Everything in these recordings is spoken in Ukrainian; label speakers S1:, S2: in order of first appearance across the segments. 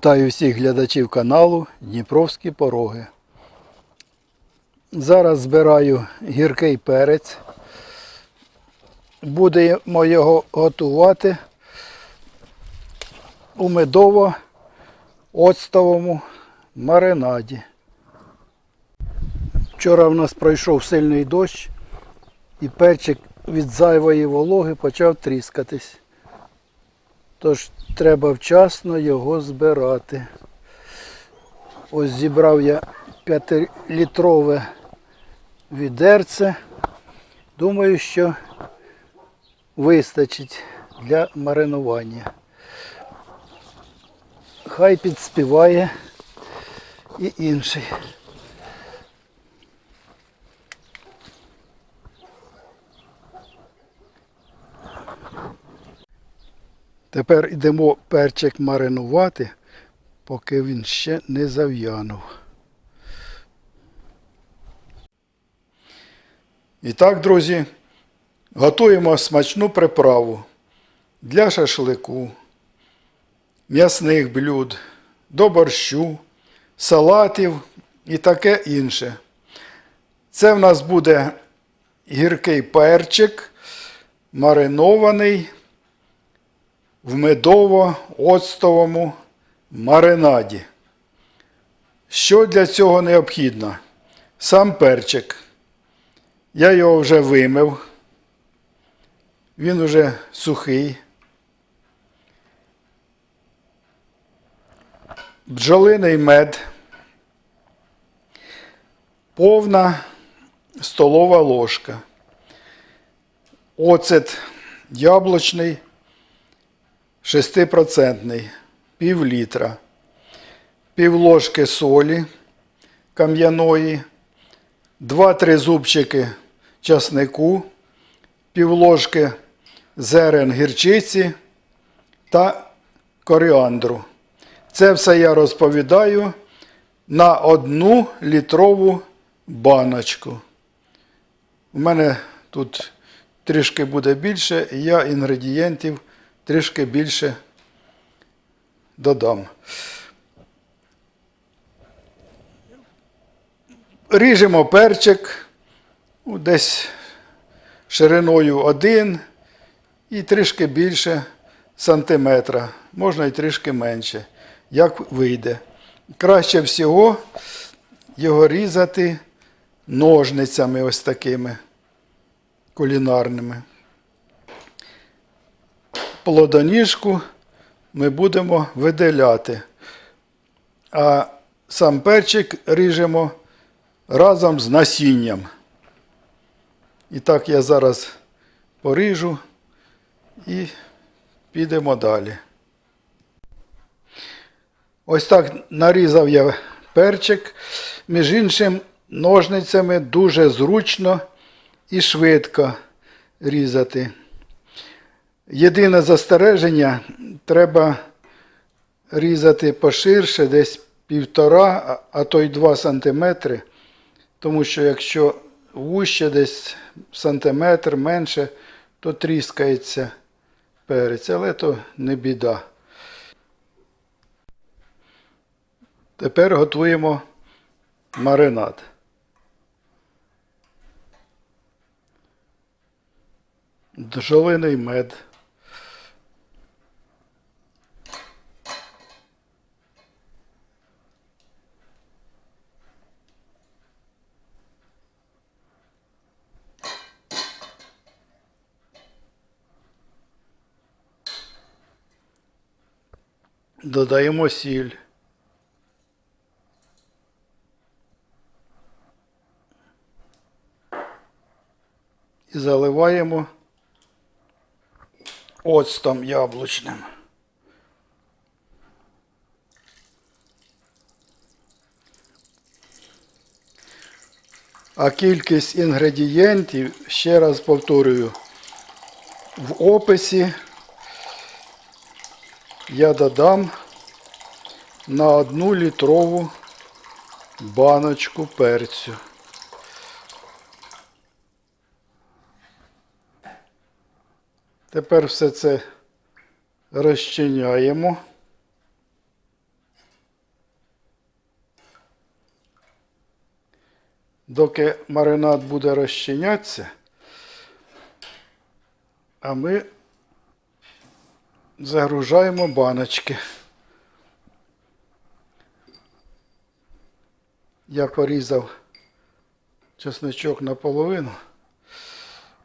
S1: Вітаю всіх глядачів каналу Дніпровські пороги. Зараз збираю гіркий перець. Будемо його готувати у медово-оцтовому маринаді. Вчора в нас пройшов сильний дощ і перчик від зайвої вологи почав тріскатись. Тож треба вчасно його збирати. Ось зібрав я 5-літрове відерце. Думаю, що вистачить для маринування. Хай підспіває і інший. Тепер йдемо перчик маринувати, поки він ще не зав'янув. І так, друзі, готуємо смачну приправу для шашлику, м'ясних блюд, до борщу, салатів і таке інше. Це в нас буде гіркий перчик, маринований в медово-оцтовому маринаді. Що для цього необхідно? Сам перчик. Я його вже вимив. Він уже сухий. Бджолиний мед. Повна столова ложка. Оцет яблучний 6% пів літра, пів ложки солі кам'яної, 2-3 зубчики часнику, пів ложки зерен гірчиці та коріандру. Це все я розповідаю на одну літрову баночку. У мене тут трішки буде більше, я інгредієнтів трішки більше додам. Ріжемо перчик десь шириною 1 і трішки більше сантиметра, можна і трішки менше, як вийде. Краще всього його різати ножницями ось такими кулінарними плодоніжку ми будемо виділяти. А сам перчик ріжемо разом з насінням. І так я зараз поріжу і підемо далі. Ось так нарізав я перчик. Між іншим, ножницями дуже зручно і швидко різати. Єдине застереження, треба різати поширше, десь півтора, а то й два сантиметри, тому що якщо вуще десь сантиметр менше, то тріскається перець, але то не біда. Тепер готуємо маринад. Бджолиний мед. Додаємо сіль. І заливаємо оцтом яблучним. А кількість інгредієнтів, ще раз повторюю, в описі я додам на одну літрову баночку перцю. Тепер все це розчиняємо. Доки маринад буде розчинятися, а ми загружаємо баночки. Я порізав чесночок наполовину.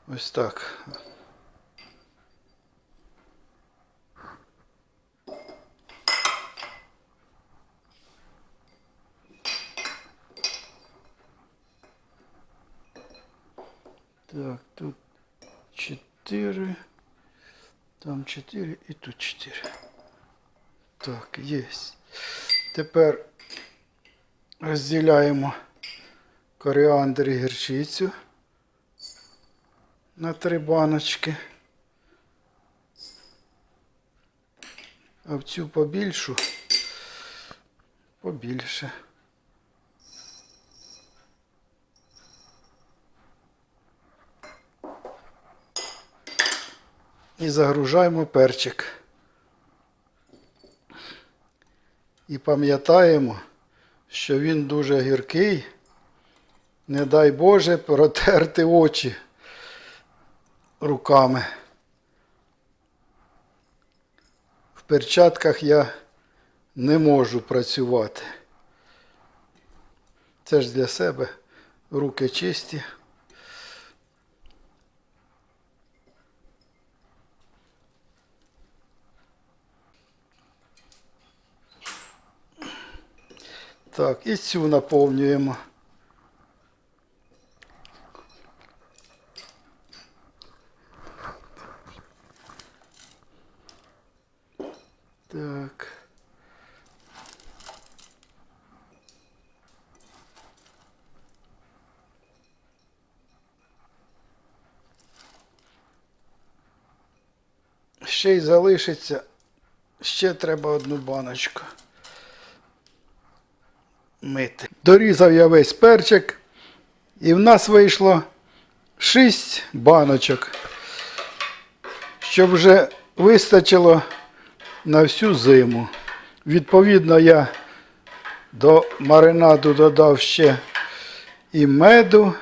S1: Ось так. Так, тут 4, там 4 і тут 4. Так, є. Тепер розділяємо коріандр і гірчицю на три баночки. А в цю побільшу побільше. І загружаємо перчик. І пам'ятаємо, що він дуже гіркий. Не дай Боже протерти очі руками. В перчатках я не можу працювати. Це ж для себе руки чисті. Так, і цю наповнюємо. Так. Ще й залишиться. Ще треба одну баночку мити. Дорізав я весь перчик, і в нас вийшло 6 баночок, щоб вже вистачило на всю зиму. Відповідно, я до маринаду додав ще і меду,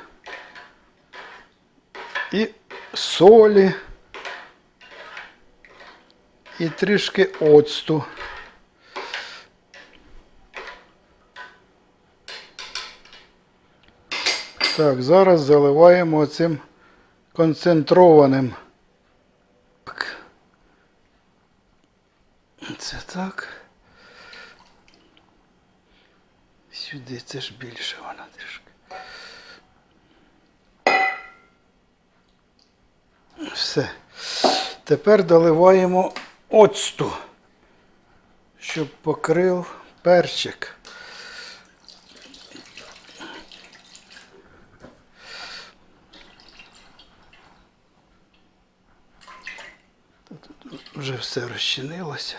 S1: і солі, і трішки оцту. Так, зараз заливаємо цим концентрованим. Це так. Сюди це ж більше вона трішки. Все. Тепер доливаємо оцту, щоб покрив перчик. Вже все розчинилося.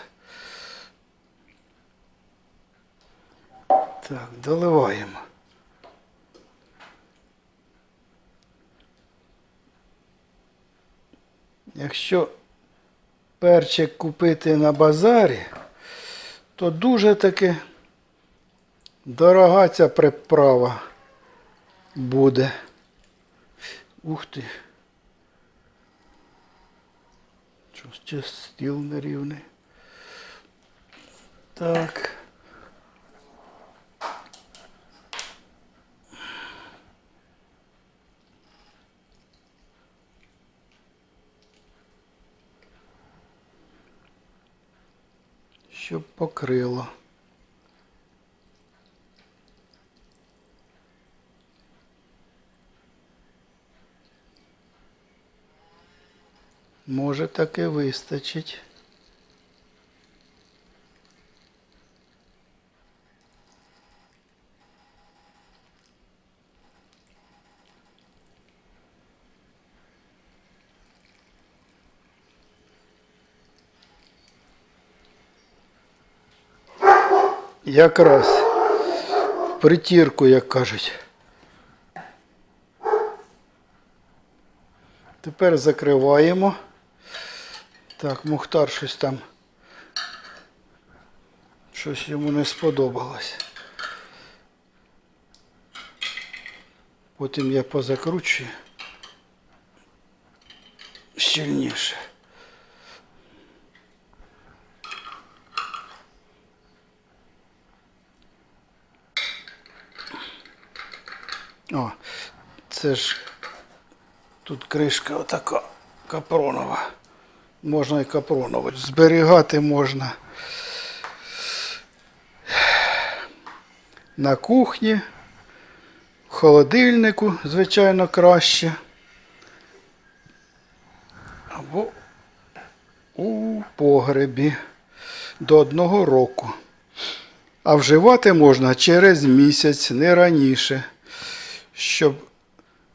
S1: Так, доливаємо. Якщо перчик купити на базарі, то дуже таки дорога ця приправа буде. Ух ти. Що ще стіл нерівний. Так. Щоб покрило. Може таки вистачить. Якраз притірку, як кажуть. Тепер закриваємо. Так, Мухтар щось там. Щось йому не сподобалось. Потім я позакручую щільніше. О, це ж тут кришка отака капронова. Можна і капронова. Зберігати можна на кухні, в холодильнику, звичайно, краще. Або у погребі до одного року. А вживати можна через місяць, не раніше, щоб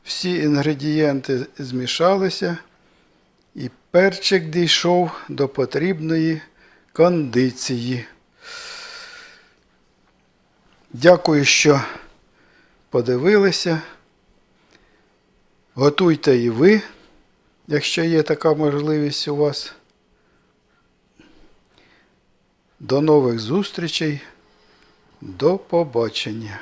S1: всі інгредієнти змішалися і перчик дійшов до потрібної кондиції. Дякую, що подивилися. Готуйте і ви, якщо є така можливість у вас. До нових зустрічей. До побачення.